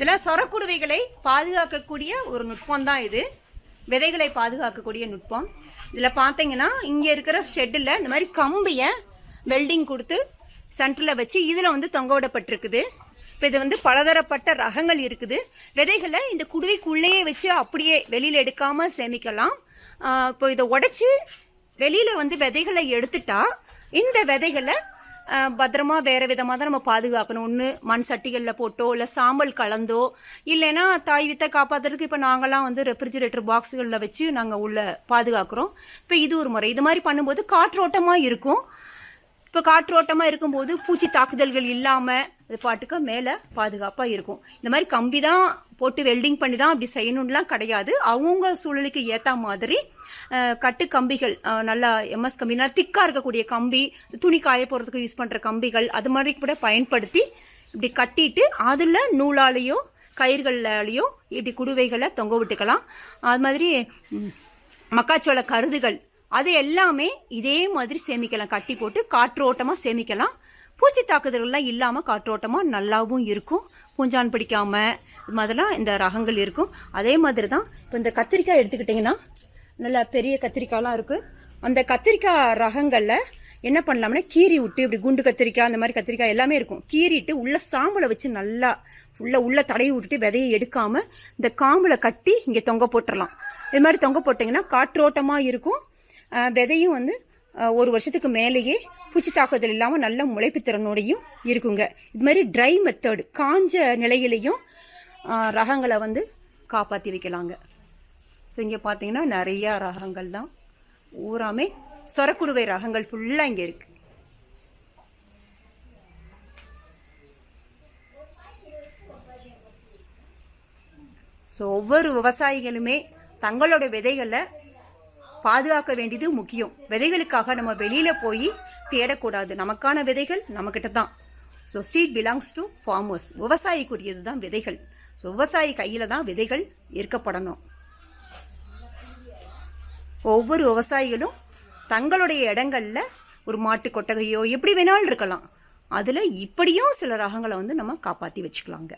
இதெல்லாம் சொரக்குடுவைகளை பாதுகாக்கக்கூடிய ஒரு நுட்பம் தான் இது. விதைகளை பாதுகாக்கக்கூடிய நுட்பம். இதில் பார்த்தீங்கன்னா இங்கே இருக்கிற ஷெட்டில் இந்த மாதிரி கம்பியை வெல்டிங் கொடுத்து சென்டரில் வச்சு இதில் வந்து தொங்க விடப்பட்டிருக்குது. இப்போ இது வந்து பலதரப்பட்ட ரகங்கள் இருக்குது. விதைகளை இந்த குடுவைக்குள்ளேயே வச்சு அப்படியே வெளியில் எடுக்காமல் சேமிக்கலாம். இப்போ இதை உடச்சி வெளியில் வந்து விதைகளை எடுத்துட்டா இந்த விதைகளை பத்திரமா வேற விதமாக தான் நம்ம பாதுகாக்கணும். ஒன்று மண் சட்டிகளில் போட்டோ இல்லை சாம்பல் கலந்தோ இல்லைன்னா தாய் வித்தை காப்பாத்துறதுக்கு இப்போ நாங்களாம் வந்து ரெஃப்ரிஜிரேட்டர் பாக்ஸுகளில் வச்சு நாங்கள் உள்ள பாதுகாக்கிறோம். இப்போ இது ஒரு முறை. இது மாதிரி பண்ணும்போது காற்றோட்டமாக இருக்கும். இப்போ காற்றோட்டமாக இருக்கும்போது பூச்சி தாக்குதல்கள் இல்லாமல் அது பாட்டுக்கு மேலே பாதுகாப்பாக இருக்கும். இந்த மாதிரி கம்பி தான் போட்டு வெல்டிங் பண்ணி தான் அப்படி செய்யணும்லாம் கிடையாது. அவங்க சூழலுக்கு ஏற்ற மாதிரி கட்டு கம்பிகள் நல்லா எம்எஸ் கம்பி நல்லா இருக்கக்கூடிய கம்பி துணி காய போகிறதுக்கு யூஸ் பண்ணுற கம்பிகள் அது மாதிரி கூட பயன்படுத்தி இப்படி கட்டிட்டு அதில் நூலாலேயோ கயிர்களாலேயோ இப்படி குடுவைகளை தொங்க விட்டுக்கலாம். அது மாதிரி மக்காச்சோள கருதுகள் அது எல்லாமே இதே மாதிரி சேமிக்கலாம். கட்டி போட்டு காற்றோட்டமாக சேமிக்கலாம். பூச்சி தாக்குதல்கள்லாம் இல்லாமல் காற்றோட்டமாக நல்லாவும் இருக்கும். பூஞ்சான் பிடிக்காம இது மாதிரிலாம் இந்த ரகங்கள் இருக்கும். அதே மாதிரி தான் இப்போ இந்த கத்திரிக்காய் எடுத்துக்கிட்டிங்கன்னா நல்லா பெரிய கத்திரிக்காய்லாம் இருக்குது அந்த கத்திரிக்காய் ரகங்களில் என்ன பண்ணலாம்னா கீறி விட்டு இப்படி குண்டு கத்திரிக்காய் அந்த மாதிரி கத்திரிக்காய் எல்லாமே இருக்கும். கீறிட்டு உள்ள சாம்பலை வச்சு நல்லா உள்ள உள்ள தடவி விட்டுட்டு விதையை எடுக்காம இந்த காம்பளை கட்டி இங்கே தொங்க போட்டுடலாம் இது மாதிரி தொங்க போட்டிங்கன்னா காற்றோட்டமாக இருக்கும். விதையும் வந்து ஒரு வருஷத்துக்கு மேலேயே பூச்சி தாக்குதல் இல்லாமல் நல்ல முளைப்பு திறனோடையும் இருக்குங்க. இது மாதிரி ட்ரை மெத்தட் காஞ்ச நிலையிலையும் ரகங்களை வந்து காப்பாற்றி வைக்கலாங்க. ஸோ இங்கே பார்த்தீங்கன்னா நிறையா ரகங்கள் தான். ஊராமே சொரக்குடுவை ரகங்கள் ஃபுல்லாக இங்கே இருக்குது ஸோ ஒவ்வொரு விவசாயிகளுமே தங்களோட விதைகளை பாதுகாக்க வேண்டியது முக்கியம். விதைகளுக்காக நம்ம வெளியில் போய் தேடக்கூடாது. நமக்கான விதைகள் நம்மக்கிட்ட தான் so seed belongs to farmers விவசாயிக்குரியது தான் விதைகள். ஸோ விவசாயி கையில் தான் விதைகள் இருக்கப்படணும் ஒவ்வொரு விவசாயிகளும் தங்களுடைய இடங்கள்ல ஒரு மாட்டு கொட்டகையோ எப்படி வேணாலும் இருக்கலாம். அதில் இப்படியும் சில ரகங்களை வந்து நம்ம காப்பாற்றி வச்சுக்கலாங்க.